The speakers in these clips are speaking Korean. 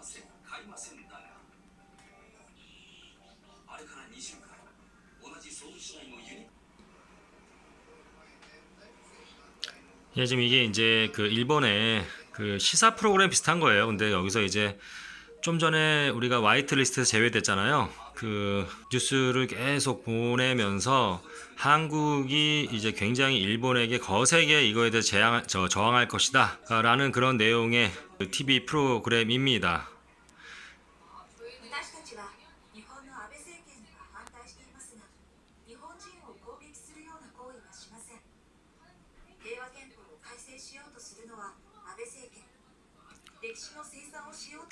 ません買いませんだがあれから2週間同じソウル市内のユニ 예, 지금 이게 이제 그 일본의 그 시사 프로그램 비슷한 거예요. 근데 여기서 이제 좀 전에 우리가 화이트 리스트에서 제외됐잖아요. 그 뉴스를 계속 보내면서 한국이 이제 굉장히 일본에게 거세게 이거에 대해 제항, 저, 저항할 것이다. 라는 그런 내용의 그 TV 프로그램입니다.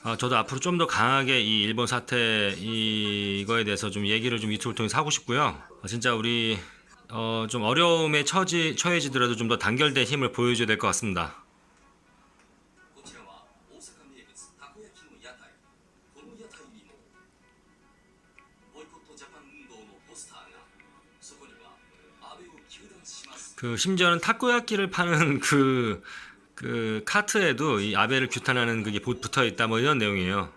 아, 저도 앞으로 좀 더 강하게 이 일본 사태 이거에 대해서 좀 얘기를 좀 유튜브를 통해서 하고 싶고요. 어, 진짜 우리 어, 좀 어려움에 처지, 처해지더라도 좀 더 단결된 힘을 보여줘야 될 것 같습니다. 그 심지어는 타코야끼를 파는 그 그 카트에도 이 아베를 규탄하는 그게 보- 붙어 있다 뭐 이런 내용이에요.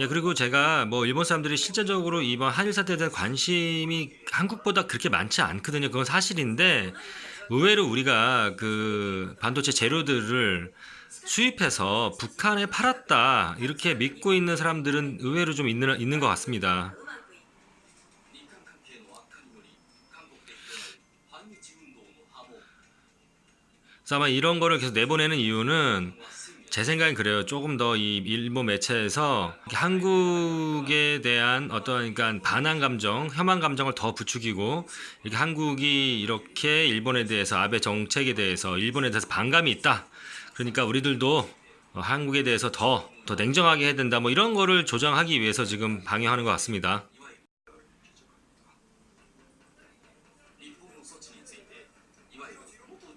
예, 그리고 제가 뭐 일본 사람들이 실제적으로 이번 한일 사태에 대한 관심이 한국보다 그렇게 많지 않거든요. 그건 사실인데 의외로 우리가 그 반도체 재료들을 수입해서 북한에 팔았다 이렇게 믿고 있는 사람들은 의외로 좀 있는 있는 것 같습니다. 그래서 아마 이런 거를 계속 내보내는 이유는 제 생각엔 그래요. 조금 더 이 일본 매체에서 한국에 대한 어떤 그러니까 반한 감정, 혐한 감정을 더 부추기고 이렇게 한국이 이렇게 일본에 대해서 아베 정책에 대해서 일본에 대해서 반감이 있다. 그러니까 우리들도 한국에 대해서 더 더 냉정하게 해야 된다. 뭐 이런 거를 조장하기 위해서 지금 방해하는 것 같습니다.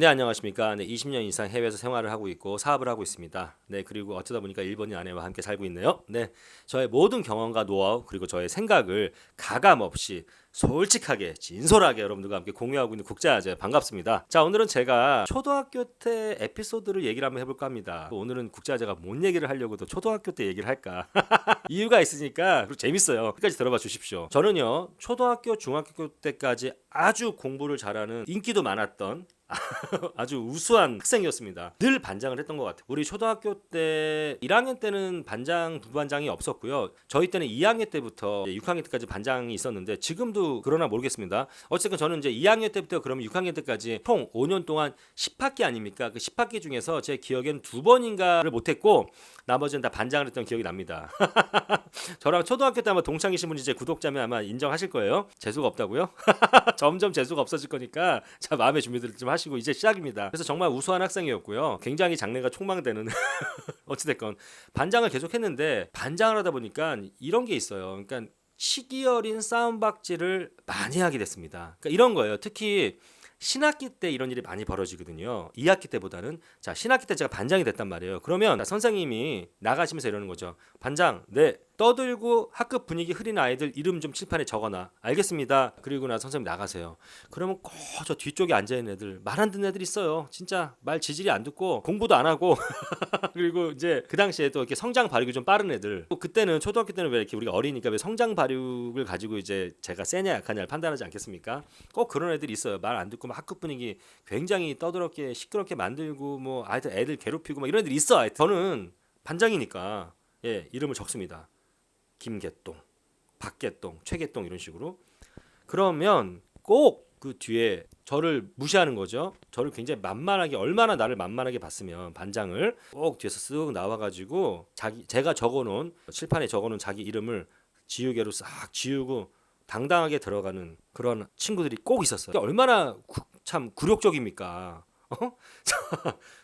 네 안녕하십니까. 네 20년 이상 해외에서 생활을 하고 있고 사업을 하고 있습니다. 네 그리고 어쩌다 보니까 일본인 아내와 함께 살고 있네요. 네 저의 모든 경험과 노하우 그리고 저의 생각을 가감 없이 솔직하게 진솔하게 여러분들과 함께 공유하고 있는 국제아재 반갑습니다. 자 오늘은 제가 초등학교 때 에피소드를 얘기를 한번 해볼까 합니다. 오늘은 국제아재가 뭔 얘기를 하려고도 초등학교 때 얘기를 할까? 이유가 있으니까 그리고 재밌어요. 끝까지 들어봐 주십시오. 저는요 초등학교 중학교 때까지 아주 공부를 잘하는 인기도 많았던 아주 우수한 학생이었습니다. 늘 반장을 했던 것 같아요. 우리 초등학교 때 1학년 때는 반장, 부반장이 없었고요. 저희 때는 2학년 때부터 이제 6학년 때까지 반장이 있었는데 지금도 그러나 모르겠습니다. 어쨌든 저는 이제 2학년 때부터 그러면 6학년 때까지 총 5년 동안 10학기 아닙니까? 그 10학기 중에서 제 기억에는 두 번인가를 못했고 나머지는 다 반장을 했던 기억이 납니다. 저랑 초등학교 때 아마 동창이신 분이 제 구독자면 아마 인정하실 거예요. 재수가 없다고요? 점점 재수가 없어질 거니까 자 마음의 준비들 좀 하시 고 이제 시작입니다. 그래서 정말 우수한 학생이었고요. 굉장히 장래가 촉망되는 어찌됐건 반장을 계속했는데 반장을 하다 보니까 이런 게 있어요. 그러니까 시기 어린 싸움박질을 많이 하게 됐습니다. 그러니까 이런 거예요. 특히 신학기 때 이런 일이 많이 벌어지거든요. 2학기 때보다는 자 신학기 때 제가 반장이 됐단 말이에요. 그러면 선생님이 나가시면서 이러는 거죠. 반장, 네 떠들고 학급 분위기 흐린 아이들 이름 좀 칠판에 적어놔. 알겠습니다. 그리고 나서 선생님 나가세요. 그러면 꼭 저 뒤쪽에 앉아 있는 애들 말 안 듣는 애들 있어요. 진짜 말 지질이 안 듣고 공부도 안 하고 그리고 이제 그 당시에 또 이렇게 성장 발육이 좀 빠른 애들. 또 그때는 초등학교 때는 왜 이렇게 우리가 어리니까 왜 성장 발육을 가지고 이제 제가 세냐 약하냐를 판단하지 않겠습니까? 꼭 그런 애들이 있어요. 말 안 듣고 막 학급 분위기 굉장히 떠들었게 시끄럽게 만들고 뭐 아이들 애들 괴롭히고 막 이런 애들이 있어. 저는 반장이니까 예 이름을 적습니다. 김개똥, 박개똥, 최개똥 이런 식으로. 그러면 꼭 그 뒤에 저를 무시하는 거죠. 저를 굉장히 만만하게 얼마나 나를 만만하게 봤으면 반장을 꼭 뒤에서 쓱 나와가지고 자기 제가 적어놓은 칠판에 적어놓은 자기 이름을 지우개로 싹 지우고 당당하게 들어가는 그런 친구들이 꼭 있었어요. 얼마나 구- 참 굴욕적입니까? 어? 자,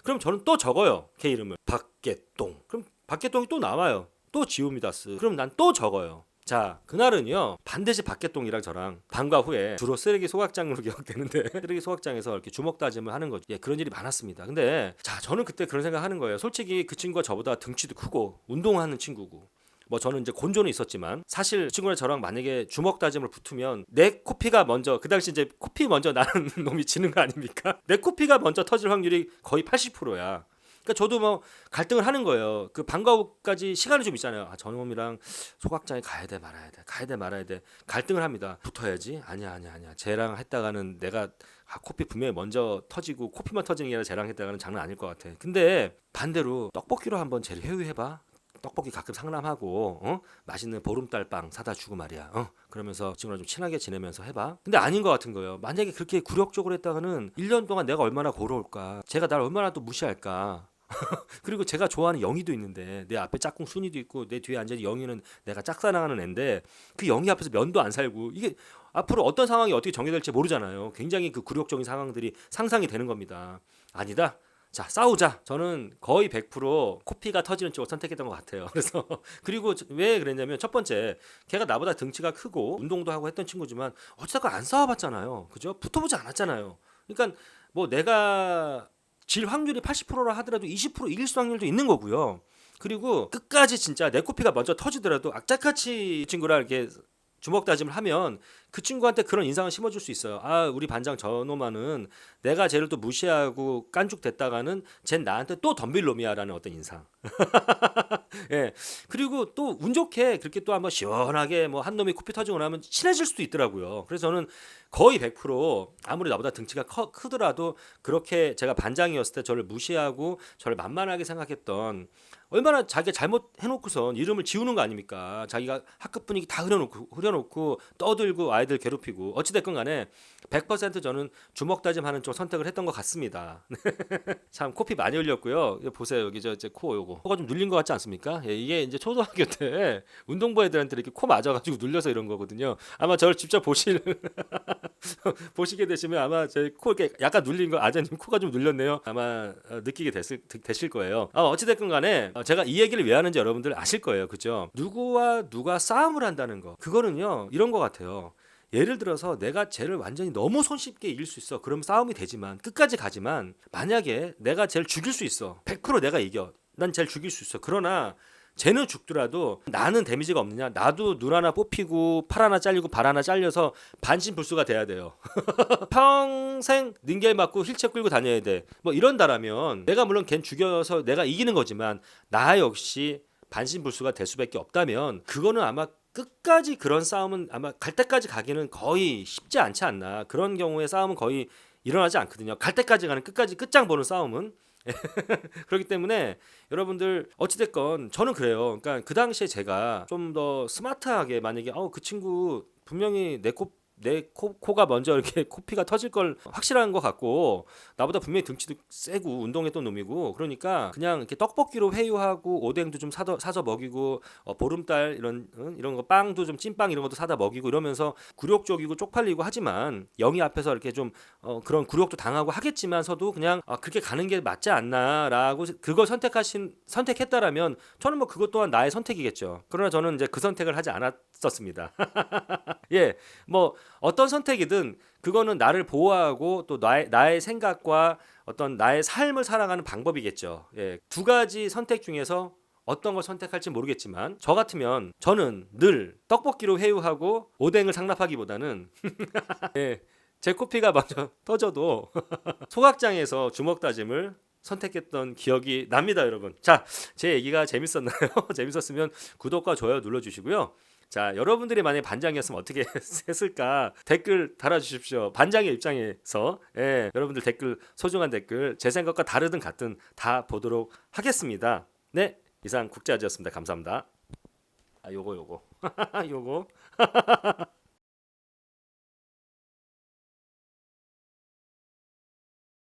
그럼 저는 또 적어요. 걔 이름을 박개똥. 그럼 박개똥이 또 나와요. 또 지웁니다스. 그럼 난 또 적어요. 자 그날은요 반드시 박개똥이랑 저랑 방과 후에 주로 쓰레기 소각장으로 기억되는데 쓰레기 소각장에서 이렇게 주먹 다짐을 하는 거죠 예 그런 일이 많았습니다 근데 자 저는 그때 그런 생각하는 거예요 솔직히 그 친구가 저보다 등치도 크고 운동하는 친구고 뭐 저는 이제 곤조는 있었지만 사실 그 친구랑 저랑 만약에 주먹 다짐을 붙으면 내 코피가 먼저 그 당시 이제 코피 먼저 나는 놈이 지는 거 아닙니까? 내 코피가 먼저 터질 확률이 거의 80%야. 그러니까 저도 뭐 갈등을 하는 거예요. 그 방과 후까지 시간이 좀 있잖아요. 아, 저놈이랑 소각장에 가야 돼 말아야 돼. 가야 돼 말아야 돼. 갈등을 합니다. 붙어야지. 아니야 아니야 아니야. 쟤랑 했다가는 내가 아, 코피 분명히 먼저 터지고 코피만 터지는 게 아니라 쟤랑 했다가는 장난 아닐 것 같아. 근데 반대로 떡볶이로 한번 쟤를 회유해봐. 떡볶이 가끔 상남하고 어? 맛있는 보름달 빵 사다 주고 말이야. 어? 그러면서 친구랑 좀 친하게 지내면서 해봐. 근데 아닌 것 같은 거예요. 만약에 그렇게 굴욕적으로 했다가는 1년 동안 내가 얼마나 고로울까. 제가 날 얼마나 또 무시할까. 그리고 제가 좋아하는 영희도 있는데 내 앞에 짝꿍 순이도 있고 내 뒤에 앉은 영희는 내가 짝사랑하는 애인데 그 영희 앞에서 면도 안 살고 이게 앞으로 어떤 상황이 어떻게 정해될지 모르잖아요. 굉장히 그 굴욕적인 상황들이 상상이 되는 겁니다. 아니다. 자 싸우자. 저는 거의 100% 코피가 터지는 쪽을 선택했던 것 같아요. 그래서 그리고 저- 왜 그랬냐면 첫 번째 걔가 나보다 등치가 크고 운동도 하고 했던 친구지만 어찌됐건 안 싸워봤잖아요. 그죠? 붙어보지 않았잖아요. 그러니까 뭐 내가 질 확률이 80%라 하더라도 20% 이길 수 확률도 있는 거고요. 그리고 끝까지 진짜 내 코피가 먼저 터지더라도 악착같이 이 친구랑 이렇게 주먹 다짐을 하면 그 친구한테 그런 인상을 심어줄 수 있어요. 아 우리 반장 저놈아는 내가 쟤를 또 무시하고 깐죽댔다가는 쟨 나한테 또 덤빌 놈이야라는 어떤 인상. 예. 그리고 또 운 좋게 그렇게 또 한번 시원하게 뭐 한 놈이 코피 터지고 나면 친해질 수도 있더라고요. 그래서 저는 거의 100% 아무리 나보다 등치가 커, 크더라도 그렇게 제가 반장이었을 때 저를 무시하고 저를 만만하게 생각했던 얼마나 자기가 잘못 해놓고선 이름을 지우는 거 아닙니까? 자기가 학급 분위기 다 흐려놓고 흐려놓고 떠들고 아이 들 괴롭히고 어찌됐건 간에 100% 저는 주먹 다짐하는 쪽 선택을 했던 것 같습니다. 참 코피 많이 흘렸고요. 보세요 여기 저 이제 코 요거 코가 좀 눌린 것 같지 않습니까? 예, 이게 이제 초등학교 때 운동부 애들한테 이렇게 코 맞아가지고 눌려서 이런 거거든요. 아마 저를 직접 보실 보시게 되시면 아마 제 코 이렇게 약간 눌린 거 아재님 코가 좀 눌렸네요. 아마 어, 느끼게 됐을, 되실 거예요. 어, 어찌됐건 간에 어, 제가 이 얘기를 왜 하는지 여러분들 아실 거예요. 그죠? 누구와 누가 싸움을 한다는 거. 그거는요. 이런 거 같아요. 예를 들어서 내가 쟤를 완전히 너무 손쉽게 이길 수 있어. 그럼 싸움이 되지만 끝까지 가지만 만약에 내가 쟤를 죽일 수 있어. 100% 내가 이겨. 난 쟤를 죽일 수 있어. 그러나 쟤는 죽더라도 나는 데미지가 없느냐? 나도 눈 하나 뽑히고 팔 하나 잘리고 발 하나 잘려서 반신불수가 돼야 돼요. 평생 닌겔 맞고 힐체 끌고 다녀야 돼. 뭐 이런다라면 내가 물론 걘 죽여서 내가 이기는 거지만 나 역시 반신불수가 될 수밖에 없다면 그거는 아마 끝까지 그런 싸움은 아마 갈 때까지 가기는 거의 쉽지 않지 않나. 그런 경우에 싸움은 거의 일어나지 않거든요. 갈 때까지 가는 끝까지 끝장 보는 싸움은 그렇기 때문에 여러분들 어찌됐건 저는 그래요. 그러니까 그 당시에 제가 좀 더 스마트하게 만약에 어그 친구 분명히 내코 내 코, 코가 먼저 이렇게 코피가 터질 걸 확실한 것 같고 나보다 분명히 등치도 세고 운동했던 놈이고 그러니까 그냥 이렇게 떡볶이로 회유하고 오뎅도 좀 사더, 사서 먹이고 어, 보름달 이런 응? 이런 거 빵도 좀 찐빵 이런 것도 사다 먹이고 이러면서 굴욕적이고 쪽팔리고 하지만 영희 앞에서 이렇게 좀 어, 그런 굴욕도 당하고 하겠지만서도 그냥 아, 그렇게 가는 게 맞지 않나라고 그걸 선택하신 선택했다라면 저는 뭐 그것 또한 나의 선택이겠죠. 그러나 저는 이제 그 선택을 하지 않았었습니다. 예, 뭐 어떤 선택이든 그거는 나를 보호하고 또 나의, 나의 생각과 어떤 나의 삶을 살아가는 방법이겠죠. 예, 두 가지 선택 중에서 어떤 걸 선택할지 모르겠지만 저 같으면 저는 늘 떡볶이로 회유하고 오뎅을 상납하기보다는 예, 제 코피가 먼저 터져도 소각장에서 주먹 다짐을 선택했던 기억이 납니다, 여러분. 자, 제 얘기가 재밌었나요? 재밌었으면 구독과 좋아요 눌러주시고요. 자, 여러분들이 만약에 반장이었으면 어떻게 했을까? 댓글 달아 주십시오. 반장의 입장에서 예, 여러분들 댓글 소중한 댓글 제 생각과 다르든 같든 다 보도록 하겠습니다. 네, 이상 국제아지였습니다. 감사합니다. 아, 요거 요거 요거